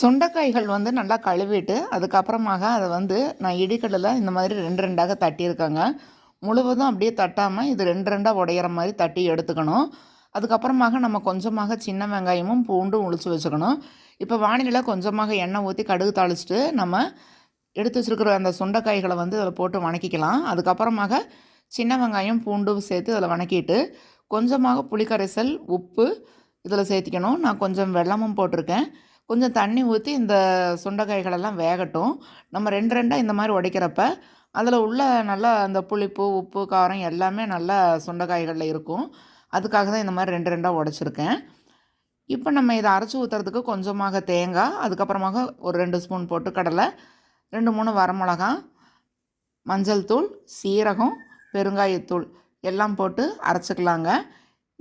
சுண்டைக்காய்கள் வந்து நல்லா கழுவிட்டு அதுக்கப்புறமாக அதை வந்து நான் இடிக்கடில் இந்த மாதிரி ரெண்டு ரெண்டாக தட்டியிருக்கேங்க. முழுவதும் அப்படியே தட்டாமல் இது ரெண்டு ரெண்டாக உடையிற மாதிரி தட்டி எடுத்துக்கணும். அதுக்கப்புறமாக நம்ம கொஞ்சமாக சின்ன வெங்காயமும் பூண்டும் உளிச்சு வச்சுக்கணும். இப்போ வானிலையில் கொஞ்சமாக எண்ணெய் ஊற்றி கடுகு தாளிச்சிட்டு நம்ம எடுத்து வச்சுருக்கிற அந்த சுண்டைக்காய்களை வந்து அதில் போட்டு வணக்கிக்கலாம். அதுக்கப்புறமாக சின்ன வெங்காயம் பூண்டும் சேர்த்து அதில் வணக்கிட்டு கொஞ்சமாக புளிக்கரைசல் உப்பு இதில் சேர்த்திக்கணும். நான் கொஞ்சம் வெல்லமும் போட்டிருக்கேன். கொஞ்சம் தண்ணி ஊற்றி இந்த சுண்டைக்காய்களெல்லாம் வேகட்டும். நம்ம ரெண்டு ரெண்டாக இந்த மாதிரி உடைக்கிறப்ப அதில் உள்ள நல்லா அந்த புளிப்பு உப்பு காரம் எல்லாமே நல்லா சுண்டைக்காய்களில் இருக்கும். அதுக்காக தான் இந்த மாதிரி ரெண்டு ரெண்டாக உடச்சிருக்கேன். இப்போ நம்ம இதை அரைச்சி ஊற்றுறதுக்கு கொஞ்சமாக தேங்காய் அதுக்கப்புறமாக ஒரு ரெண்டு ஸ்பூன் போட்டு கடலை ரெண்டு மூணு வரமிளகா மஞ்சள் தூள் சீரகம் பெருங்காயத்தூள் எல்லாம் போட்டு அரைச்சிக்கலாங்க.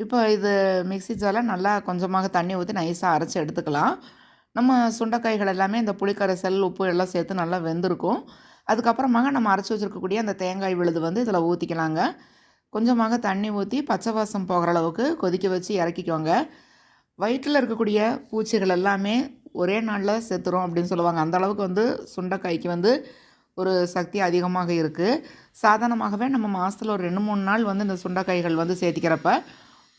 இப்போ இது மிக்ஸி ஜாரில் நல்லா கொஞ்சமாக தண்ணி ஊற்றி நைஸாக அரைச்சி எடுத்துக்கலாம். நம்ம சுண்டைக்காய்கள் எல்லாமே இந்த புளிக்கரைசல் உப்பு எல்லாம் சேர்த்து நல்லா வெந்திருக்கும். அதுக்கப்புறமாக நம்ம அரைச்சி வச்சுருக்கக்கூடிய அந்த தேங்காய் விழுது வந்து இதில் ஊற்றிக்கலாங்க கொஞ்சமாக தண்ணி ஊற்றி பச்சை வாசம் போகிற அளவுக்கு கொதிக்க வச்சு இறக்கிக்கோங்க. வயிற்றில் இருக்கக்கூடிய பூச்சிகள் எல்லாமே ஒரே நாளில் செத்துரும் அப்படின்னு சொல்லுவாங்க. அந்த அளவுக்கு வந்து சுண்டைக்காய்க்கு வந்து ஒரு சக்தி அதிகமாக இருக்குது சாதாரணமாகவே நம்ம மாதத்தில் ஒரு ரெண்டு மூணு நாள் வந்து இந்த சுண்டைக்காய்கள் வந்து சேர்த்திக்கிறப்ப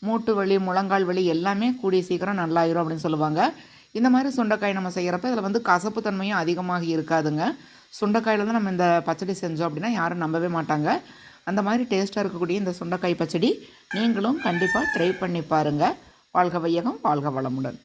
மூட்டு வலி முழங்கால் வலி எல்லாமே கூடிய சீக்கிரம் நல்லாயிரும் அப்படின்னு சொல்லுவாங்க. இந்த மாதிரி சுண்டைக்காய் நம்ம செய்கிறப்ப இதில் வந்து கசப்பு தன்மையும் அதிகமாக இருக்காதுங்க. சுண்டைக்காயில் தான் நம்ம இந்த பச்சடி செஞ்சோம் அப்படின்னா யாரும் நம்பவே மாட்டாங்க. அந்த மாதிரி டேஸ்ட்டாக இருக்கக்கூடிய இந்த சுண்டைக்காய் பச்சடி நீங்களும் கண்டிப்பாக ட்ரை பண்ணி பாருங்கள் வாழ்க வையகம் வாழ்க வளமுடன்.